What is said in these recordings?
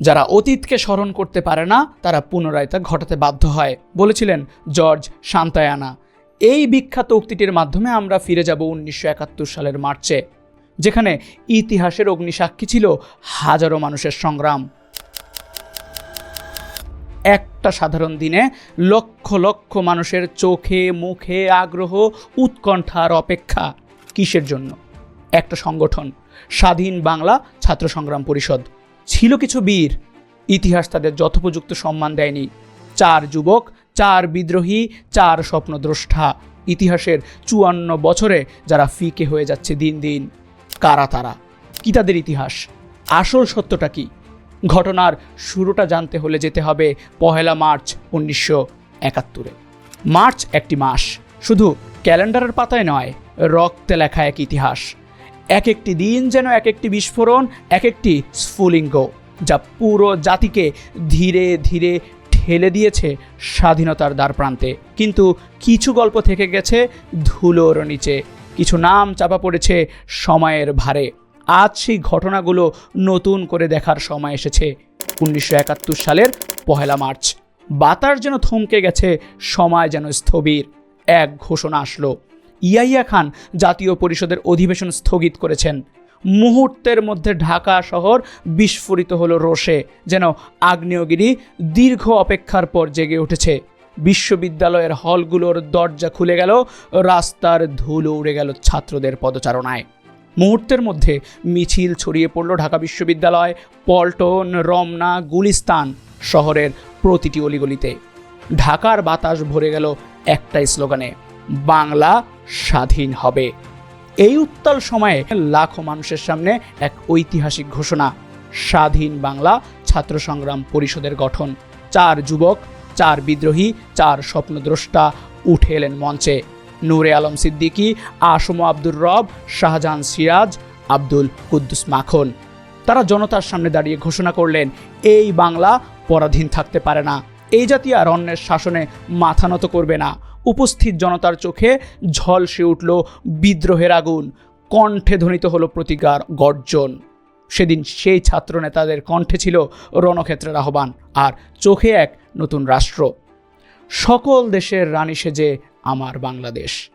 যারা অতীতকে স্মরণ করতে পারে না, তারা পুনরায় তা ঘটাতে বাধ্য হয়। বলেছিলেন জর্জ শান্তায়ানা এই বিখ্যাত উক্তিটির মাধ্যমে আমরা ফিরে যাব উনিশশো একাত্তর সালের মার্চে, যেখানে ইতিহাসের অগ্নিসাক্ষী ছিল হাজারো মানুষের সংগ্রাম। একটা সাধারণ দিনে লক্ষ লক্ষ মানুষের চোখে, মুখে আগ্রহ উৎকণ্ঠার অপেক্ষা কিসের জন্য? একটা সংগঠন, স্বাধীন বাংলা ছাত্র সংগ্রাম পরিষদ। ছিল কিছু বীর। ইতিহাস তাদের যথোপযুক্ত সম্মান দেয়নি। চার যুবক, চার বিদ্রোহী, চার স্বপ্নদ্রষ্টা। ইতিহাসের চুয়ান্ন বছরে যারা ফিকে হয়ে যাচ্ছে দিন দিন। কারা তারা? কি তাদের ইতিহাস? আসল সত্যটা কি? ঘটনার শুরুটা জানতে হলে যেতে হবে পহেলা মার্চ উনিশশো একাত্তরে। মার্চ একটি মাস। শুধু ক্যালেন্ডারের পাতায় নয়, রক্তে লেখা এক ইতিহাস। এক একটি দিন যেন এক একটি বিস্ফোরণ এক একটি স্ফুলিঙ্গ, যা পুরো জাতিকে ধীরে ধীরে ঠেলে দিয়েছে স্বাধীনতার দ্বার প্রান্তে কিন্তু কিছু গল্প থেকে গেছে ধুলোর নিচে। কিছু নাম চাপা পড়েছে সময়ের ভারে। আজ সেই ঘটনাগুলো নতুন করে দেখার সময় এসেছে উনিশশো একাত্তর সালের পহেলা মার্চ। বাতাস যেন থমকে গেছে, সময় যেন স্থবির। এক ঘোষণা আসলো। ইয়াইয়া খান জাতীয় পরিষদের অধিবেশন স্থগিত করেছেন। মুহূর্তের মধ্যে ঢাকা শহর বিস্ফোরিত হলো রোষে, যেন আগ্নেয়গিরি দীর্ঘ অপেক্ষার পর জেগে উঠেছে। বিশ্ববিদ্যালয়ের হলগুলোর দরজা খুলে গেল, রাস্তার ধুলো উড়ে গেল ছাত্রদের পদচারণায়। মুহূর্তের মধ্যে মিছিল ছড়িয়ে পড়ল ঢাকা বিশ্ববিদ্যালয়, পল্টন, রমনা, গুলিস্তান শহরের প্রতিটি অলিগলিতে। ঢাকার বাতাস ভরে গেল একটাই স্লোগানে, বাংলা স্বাধীন হবে। এই উত্তাল সময়ে লাখো মানুষের সামনে এক ঐতিহাসিক ঘোষণা, স্বাধীন বাংলা ছাত্র সংগ্রাম পরিষদের গঠন। চার যুবক, চার বিদ্রোহী, চার স্বপ্নদ্রষ্টা উঠে এলেন মঞ্চে। নূরে আলম সিদ্দিকী, আসম আব্দুর রব, শাহজাহান সিরাজ, আব্দুল কুদ্দুস মাখন। তারা জনতার সামনে দাঁড়িয়ে ঘোষণা করলেন, এই বাংলা পরাধীন থাকতে পারে না। এই জাতি আর অন্যের শাসনে মাথা নত করবে না। উপস্থিত জনতার চোখে ঝলসে উঠল বিদ্রোহের আগুন। কণ্ঠে ধ্বনিত হলো প্রতিকার, গর্জন। সেদিন সেই ছাত্র নেতাদের কণ্ঠে ছিল রণক্ষেত্রের আহ্বান, আর চোখে এক নতুন রাষ্ট্র। সকল দেশের রানী সেজে আমার বাংলাদেশ।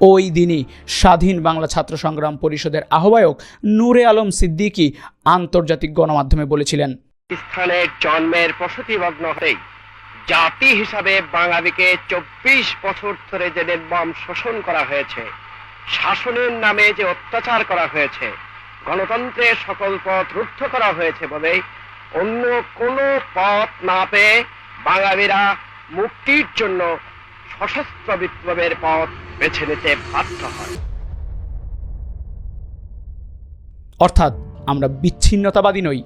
ওই দিনই স্বাধীন বাংলা ছাত্র সংগ্রাম পরিষদের আহ্বায়ক নূরে আলম সিদ্দিকী আন্তর্জাতিক গণমাধ্যমে বলেছিলেন স্থানে জন্মের প্রসূতিমগ্ন হতেই জাতি হিসাবে বাঙালিকে চব্বিশ বছর ধরে যে নির্মম শোষণ করা হয়েছে, শাসনের নামে যে অত্যাচার করা হয়েছে, গণতন্ত্রের সকল পথ রুদ্ধ করা হয়েছে বলে অন্য কোনো পথ না পেয়ে বাঙালিরা মুক্তির জন্য সশস্ত্র বিপ্লবের পথ বেছে নিতে বাধ্য হয়। অর্থাৎ আমরা বিচ্ছিন্নতাবাদী নই।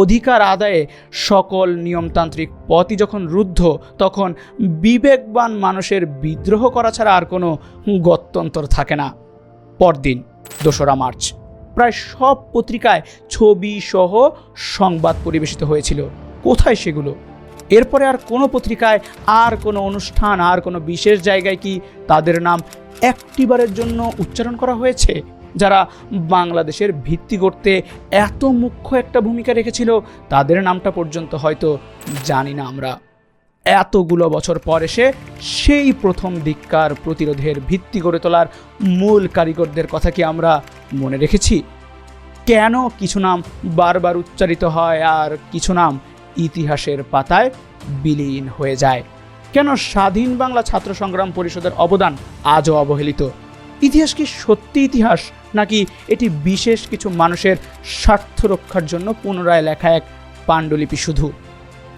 অধিকার আদায়ে সকল নিয়মতান্ত্রিক পথই যখন রুদ্ধ, তখন বিবেকবান মানুষের বিদ্রোহ করা ছাড়া আর কোনো গত্যন্তর থাকে না। পরদিন, দোসরা মার্চ, প্রায় সব পত্রিকায় ছবি সহ সংবাদ পরিবেশিত হয়েছিল। কোথায় সেগুলো? এরপরে আর কোনো পত্রিকায়, আর কোনো অনুষ্ঠান, আর কোনো বিশেষ জায়গায় কি তাদের নাম একটিবারের জন্য উচ্চারণ করা হয়েছে? যারা বাংলাদেশের ভিত্তি করতে এত মুখ্য একটা ভূমিকা রেখেছিল, তাদের নামটা পর্যন্ত হয়তো জানি না আমরা। এতগুলো বছর পর এসে সেই প্রথম দিককার প্রতিরোধের ভিত্তি গড়ে তোলার মূল কারিগরদের কথা কি আমরা মনে রেখেছি? কেন কিছু নাম বারবার উচ্চারিত হয় আর কিছু নাম ইতিহাসের পাতায় বিলীন হয়ে যায়? কেন স্বাধীন বাংলা ছাত্র সংগ্রাম পরিষদের অবদান আজও অবহেলিত? ইতিহাস কি সত্যি ইতিহাস? নাকি এটি বিশেষ কিছু মানুষের স্বার্থ রক্ষার জন্য পুনরায় লেখা এক পাণ্ডুলিপি শুধু?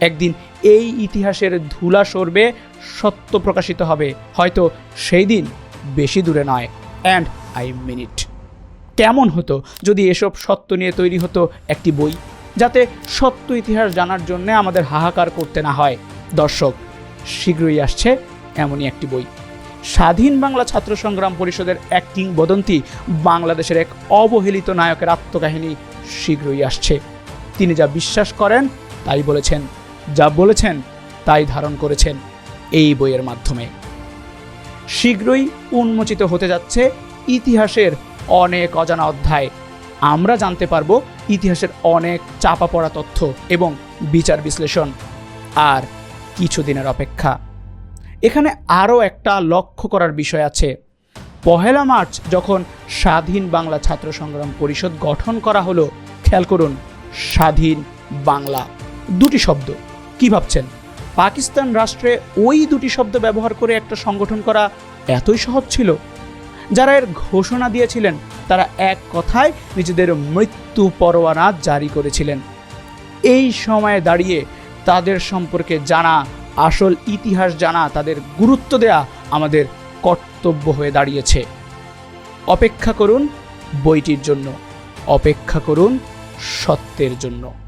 একদিন এই ইতিহাসের ধুলা সরবে, সত্য প্রকাশিত হবে। হয়তো সেই দিন বেশি দূরে নয়। অ্যান্ড আই মিনিট কেমন হতো যদি এসব সত্য নিয়ে তৈরি হতো একটি বই, যাতে সত্য ইতিহাস জানার জন্য আমাদের হাহাকার করতে না হয়? দর্শক, শীঘ্রই আসছে এমনই একটি বই। স্বাধীন বাংলা ছাত্র সংগ্রাম পরিষদের এক কিংবদন্তি বাংলাদেশের এক অবহেলিত নায়কের আত্মকাহিনী শীঘ্রই আসছে। তিনি যা বিশ্বাস করেন, তাই বলেছেন। যা বলেছেন, তাই ধারণ করেছেন এই বইয়ের মাধ্যমে। শীঘ্রই উন্মোচিত হতে যাচ্ছে ইতিহাসের অনেক অজানা অধ্যায়। আমরা জানতে পারব ইতিহাসের অনেক চাপা পড়া তথ্য এবং বিচার বিশ্লেষণ। আর কিছুদিনের অপেক্ষা। এখানে আরও একটা লক্ষ্য করার বিষয় আছে। পহেলা মার্চ যখন স্বাধীন বাংলা ছাত্র সংগ্রাম পরিষদ গঠন করা হলো, খেয়াল করুন, স্বাধীন বাংলা। দুটি শব্দ, কি ভাবছেন? পাকিস্তান রাষ্ট্রে ওই দুটি শব্দ ব্যবহার করে একটা সংগঠন করা এতই সহজ ছিল? যারা এর ঘোষণা দিয়েছিলেন, তারা এক কথায় নিজেদের মৃত্যু পরোয়ানা জারি করেছিলেন। এই সময়ে দাঁড়িয়ে তাদের সম্পর্কে জানা আসল ইতিহাস জানা, তাদের গুরুত্ব দেয়া আমাদের কর্তব্য হয়ে দাঁড়িয়েছে। অপেক্ষা করুন বইটির জন্য। অপেক্ষা করুন সত্যের জন্য।